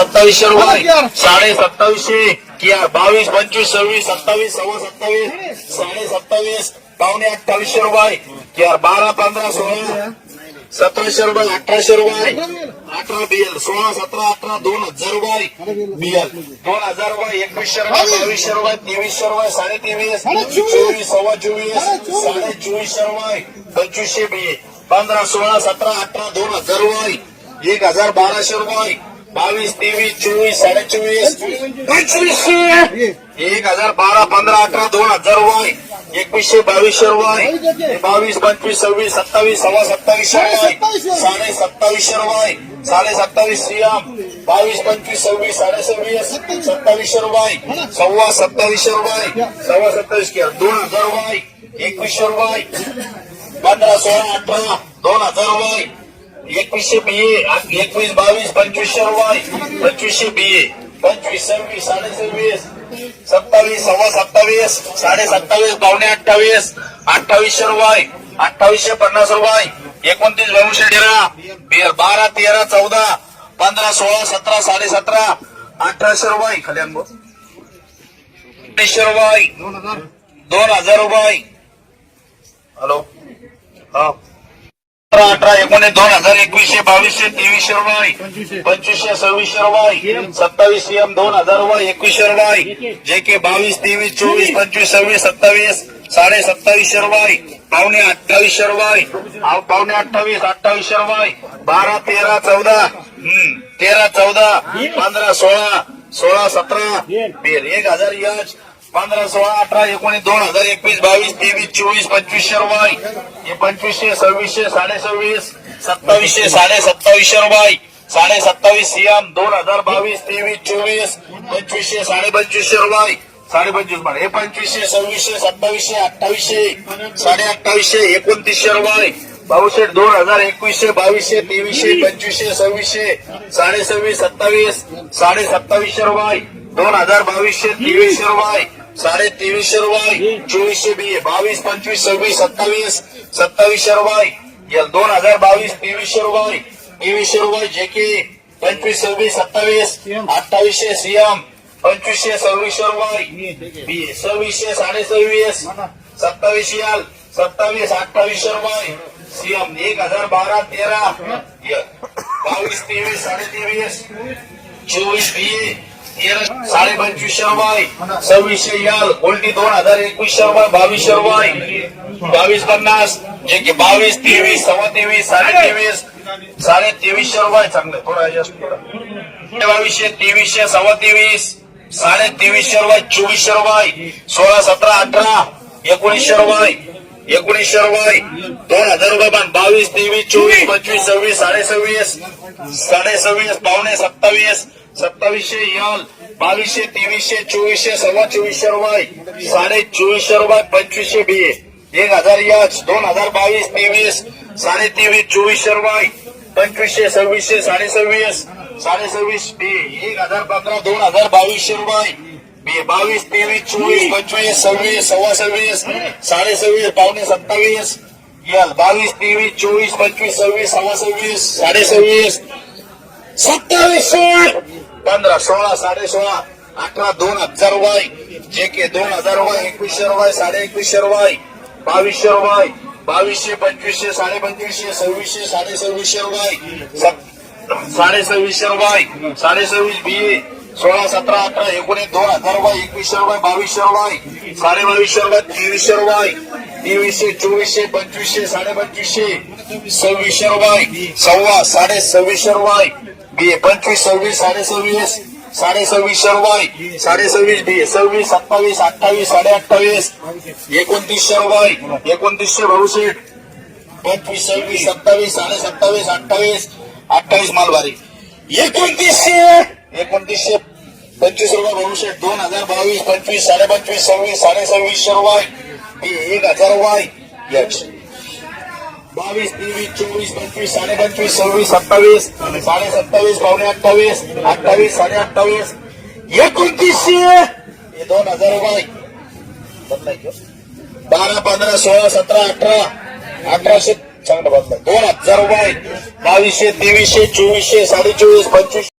सत्तावीसशे रुपये. साडे सत्तावीसशे. किया बावीस पंचवीस सव्वीस सत्तावीस सव्वा सत्तावीस. साडे सत्तावीस. पावणे अठ्ठावीसशे रुपये. किया बारा पंधरा सोळा. सतराशे रुपये अठराशे रुपये. अठरा बिएल सोळा सतरा अठरा दोन हजार रुपये. बिएल दोन हजार रुपये एकवीसशे रुपये बावीसशे रुपये तेवीसशे रुपये साडे तेवीस. चोवीस. सव्वा चोवीस. साडे चोवीसशे रुपये. पंचवीसशे बी पंधरा सोळा सतरा अठरा दोन हजार रुपये. एक हजार बाराशे रुपये. बावीस तेवीस चोवीस साडे चोवीस पंचवीसशे एक हजार बारा पंधरा अठरा दोन हजार वय. एकवीसशे बावीसशे वय. बावीस पंचवीस सव्वीस सत्तावीस सव्वा सत्तावीसशे रुपये साडे सत्तावीसशे वय. साडे सत्तावीस सियाम बावीस पंचवीस सव्वीस साडे सव्वीस सत्तावीसशे वय. सव्वा सत्तावीसशे वय. सव्वा सत्तावीस किया दोन हजार वय. एकवीसशे वय. पंधरा सोळा अठरा दोन हजार वय. एकवीसशे बिये एकवीस बावीस पंचवीसशे रुपये पंचवीसशे बिये पंचवीस सव्वीस साडे सव्वीस सत्तावीस सव्वा सत्तावीस साडे सत्तावीस पावणे अठ्ठावीस अठ्ठावीसशे रुपये अठ्ठावीसशे पन्नास रुपये एकोणतीस बावीसशे तेरा बारा तेरा चौदा पंधरा सोळा सतरा साडे सतरा अठराशे रुपये खाली अनुभव अठ्ठावीसशे रुपये दोन हजार रुपये. हॅलो. हा. अठरा अठरा एकोणीस दोन हजार एकवीसशे बावीसशे तेवीसशे रुपये पंचवीसशे सव्वीसशे रुपये सत्तावीस सीएम दोन हजार रुपये एकवीसशे रुपये जे के बावीस तेवीस चोवीस पंचवीस सव्वीस सत्तावीस साडे सत्तावीसशे रुपये पावणे अठ्ठावीसशे रुपये पावणे अठ्ठावीस अठ्ठावीसशे रुपये बारा तेरा चौदा हम्म, तेरा चौदा पंधरा सोळा सोळा सतरा एक हजार यश पंधरा सोळा अठरा एकोणीस दोन हजार एकवीस बावीस तेवीस चोवीस पंचवीसशे रुपये हे पंचवीसशे सव्वीसशे साडे सव्वीस सत्तावीसशे साडे सत्तावीसशे रुपये साडे सत्तावीस सीएम दोन हजार बावीस तेवीस चोवीस पंचवीसशे साडे पंचवीसशे रुपये साडे पंचवीस हे पंचवीसशे सव्वीसशे सत्तावीसशे अठ्ठावीसशे साडे अठ्ठावीसशे एकोणतीसशे रुपये बावीसशे दोन हजार एकवीसशे बावीसशे तेवीसशे पंचवीसशे सव्वीसशे साडे सव्वीस सत्तावीस साडे सत्तावीसशे रुपये दोन हज़ार बावीसशे तेवीसशे रुपये साडे तेवीसशे रुपये चोवीसशे बी बावीस पंचवीस सव्वीस सत्तावीस सत्तावीसशे रुपये या दोन हज़ार बावीस तेवीसशे रुपये तेवीसशे रुपये जे के पंचवीस सव्वीस सत्तावीस अठ्ठावीसशे सीएम पंचवीसशे सव्वीसशे रुपये बी सव्वीसशे साडे सव्वीस सत्तावीस याल सत्तावीस अठ्ठावीसशे रुपये सीएम एक हज़ार बारा तेरा य- बावीस तेवीस साडे तेवीस चोवीस बी साडे पंचवीसशे रुपये. सव्वीसशे याल उलटी दोन हजार एकवीसशे रुपये बावीसशे रुपये. बावीस पन्नास जे की बावीस तेवीस सव्वा तेवीस साडे तेवीस साडे तेवीसशे रुपये. चांगले थोडा बावीसशे तेवीसशे सव्वा तेवीस साडे तेवीसशे रुपये चोवीसशे रुपये. सोळा सतरा अठरा एकोणीसशे रुपये. एकोणीसशे रुपये. दोन हजार रुपये बावीस तेवीस चोवीस पंचवीस सव्वीस साडे सव्वीस साडे सव्वीस पावणे सत्तावीस सत्तावीसशे याल बावीसशे तेवीसशे चोवीसशे सव्वा चोवीसशे रुपये साडे चोवीसशे रुपये पंचवीसशे बी एक हजार याच दोन हजार बावीस तेवीस साडे तेवीस चोवीसशे रुपये पंचवीसशे सव्वीसशे साडे सव्वीस साडे सव्वीस बी एक हजार पंधरा दोन हजार बावीसशे रुपये. बी बावीस तेवीस चोवीस पंचवीस सव्वीस सव्वा सव्वीस साडे सव्वीस पावणे सत्तावीस. यल बावीस तेवीस चोवीस पंचवीस सव्वीस सव्वा सव्वीस साडे सव्वीस सत्तावीसशे पंधरा सोळा साडे सोळा अठरा दोन हजार रुपये जे के दोन हजार रुपये एकवीसशे रुपये साडे एकवीसशे रुपये बावीसशे रुपये बावीसशे पंचवीसशे साडे पंचवीसशे सव्वीसशे साडे सव्वीसशे रुपये साडे सव्वीसशे रुपये साडे सव्वीस बी सोळा सतरा अठरा एकोणीस दोन हजार रुपये एकवीसशे रुपये बावीसशे रुपये साडे बावीसशे रुपये तेवीसशे रुपये तेवीसशे चोवीसशे पंचवीसशे साडे पंचवीसशे सव्वीसशे रुपये सव्वा साडे सव्वीसशे रुपये बी पंचवीस सव्वीस साडे सव्वीस साडे सव्वीस रुपये साडे सव्वीस बी सव्वीस सत्तावीस अठ्ठावीस साडे अठ्ठावीस एकोणतीसशे रुपये एकोणतीसशे भाऊशेठ पंचवीस सव्वीस सत्तावीस साडे सत्तावीस अठ्ठावीस अठ्ठावीस मालवारी. एकोणतीसशे एकोणतीसशे पंचवीस रुपये भविष्य दोन हजार बावीस पंचवीस साडे पंचवीस सव्वीस साडे सव्वीस रुपये हे एक हजार वाय यक्ष बावीस तेवीस चोवीस पंचवीस साडे पंचवीस सव्वीस सत्तावीस साडे सत्तावीस पावणे अठ्ठावीस अठ्ठावीस साडे अठ्ठावीस एकोणतीसशे हे दोन हजार रुपये बारा पंधरा सोळा सतरा अठरा अठराशे चांगलं बदला दोन हजार रुपये बावीसशे तेवीसशे चोवीसशे साडे चोवीस पंचवीस